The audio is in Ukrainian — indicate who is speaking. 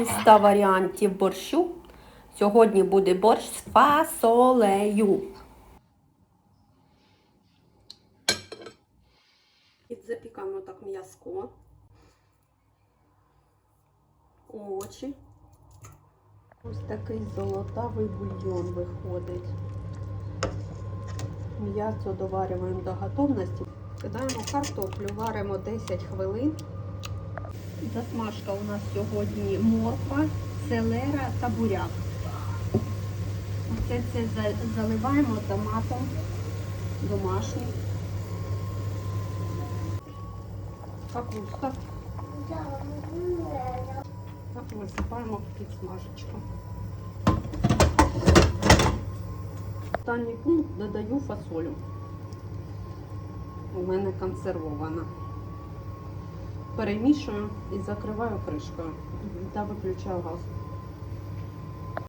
Speaker 1: із 100 варіантів борщу. Сьогодні буде борщ з фасолею. І запікаємо так м'язко. Очі. Ось такий золотавий бульйон виходить. М'ясо доварюємо до готовності. Кидаємо картоплю, варимо 10 хвилин. Засмажка у нас сьогодні морква, селера та буряк. Оце це заливаємо томатом домашнім. Капуста. Так висипаємо в підсмажечку. Останній пункт додаю фасолю. У мене консервована. Перемішую і закриваю кришкою та виключаю газ.